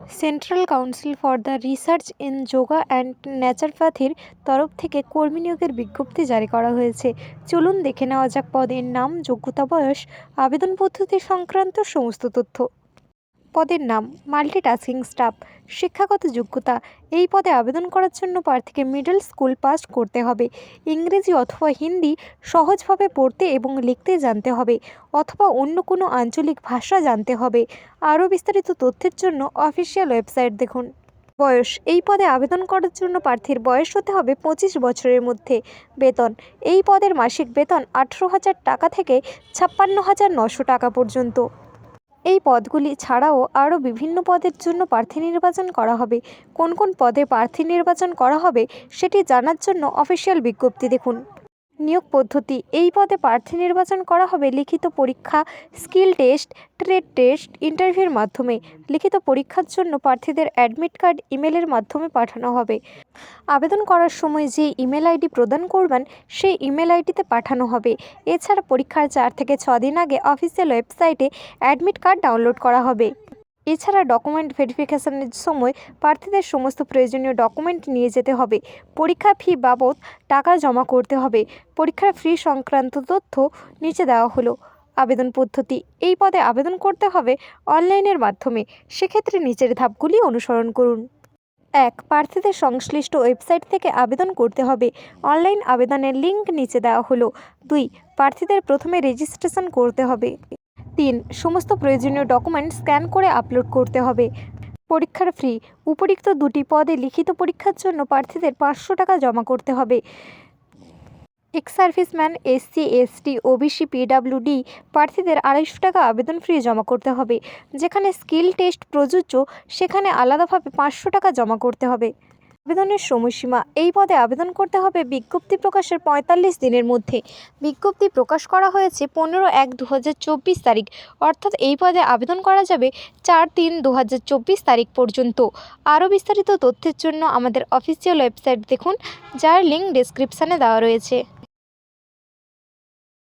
Central council for the research in yoga and ন্যাচারপ্যাথির তরফ থেকে কর্মী নিয়োগের বিজ্ঞপ্তি জারি করা হয়েছে। চলুন দেখে নেওয়া যাক পদের নাম, যোগ্যতা, বয়স, আবেদন পদ্ধতি সংক্রান্ত সমস্ত তথ্য। পদের নাম মাল্টিটাস্কিং স্টাফ। শিক্ষাগত যোগ্যতা, এই পদে আবেদন করার জন্য প্রার্থীকে মিডল স্কুল পাস করতে হবে। ইংরেজি অথবা হিন্দি সহজভাবে পড়তে এবং লিখতে জানতে হবে অথবা অন্য কোনো আঞ্চলিক ভাষা জানতে হবে। আরও বিস্তারিত তথ্যের জন্য অফিসিয়াল ওয়েবসাইট দেখুন। বয়স, এই পদে আবেদন করার জন্য প্রার্থীর বয়স হতে হবে পঁচিশ বছরের মধ্যে। বেতন, এই পদের মাসিক বেতন আঠেরো হাজার টাকা থেকে ছাপ্পান্ন হাজার নশো টাকা পর্যন্ত। এই পদগুলি ছাড়াও আরও বিভিন্ন পদের জন্য প্রার্থী নির্বাচন করা হবে। কোন কোন পদে প্রার্থী নির্বাচন করা হবে সেটি জানার জন্য অফিসিয়াল বিজ্ঞপ্তি দেখুন। নিয়োগ পদ্ধতি। এই পদে প্রার্থী নির্বাচন করা হবে লিখিত পরীক্ষা, স্কিল টেস্ট, ট্রেড টেস্ট, ইন্টারভিউর মাধ্যমে। লিখিত পরীক্ষার জন্য প্রার্থীদের অ্যাডমিট কার্ড, ইমেলের মাধ্যমে পাঠানো হবে। আবেদন করার সময় যে ইমেল আইডি প্রদান করবেন, সেই ইমেল আইডিতে পাঠানো হবে। এছাড়া পরীক্ষার চার থেকে দিন আগে অফিসিয়াল ওয়েবসাইটে অ্যাডমিট কার্ড ডাউনলোড করা হবে। এছাড়া ডকুমেন্ট ভেরিফিকেশনের সময় প্রার্থীদের সমস্ত প্রয়োজনীয় ডকুমেন্ট নিয়ে যেতে হবে। পরীক্ষা ফি বাবদ টাকা জমা করতে হবে। পরীক্ষার ফি সংক্রান্ত তথ্য নিচে দেওয়া হলো। আবেদন পদ্ধতি, এই পদে আবেদন করতে হবে অনলাইনের মাধ্যমে। সেক্ষেত্রে নিচের ধাপগুলি অনুসরণ করুন। এক, প্রার্থীদের সংশ্লিষ্ট ওয়েবসাইট থেকে আবেদন করতে হবে। অনলাইন আবেদনের লিঙ্ক নিচে দেওয়া হলো। দুই, প্রার্থীদের প্রথমে রেজিস্ট্রেশন করতে হবে। তিন সমস্ত প্রয়োজনীয় ডকুমেন্ট স্ক্যান করে আপলোড করতে হবে। পরীক্ষার ফি উপরিক্ত দুটি পদে লিখিত পরীক্ষার জন্য প্রার্থীদের পাঁচশো টাকা জমা করতে হবে। Ex serviceman SC ST OBC PWD প্রার্থীদের আড়াইশো টাকা আবেদন ফি জমা করতে হবে। যেখানে স্কিল টেস্ট প্রযোজ্য, সেখানে আলাদাভাবে পাঁচশো টাকা জমা করতে হবে। আবেদনের সময়সীমা। এই পদে আবেদন করতে হবে বিজ্ঞপ্তি প্রকাশের পঁয়তাল্লিশ দিনের মধ্যে। বিজ্ঞপ্তি প্রকাশ করা হয়েছে পনেরো এক দু তারিখ। অর্থাৎ এই পদে আবেদন করা যাবে চার তিন দু তারিখ পর্যন্ত। আরও বিস্তারিত তথ্যের জন্য আমাদের অফিসিয়াল ওয়েবসাইট দেখুন, যার লিঙ্ক ডেসক্রিপশানে দেওয়া রয়েছে।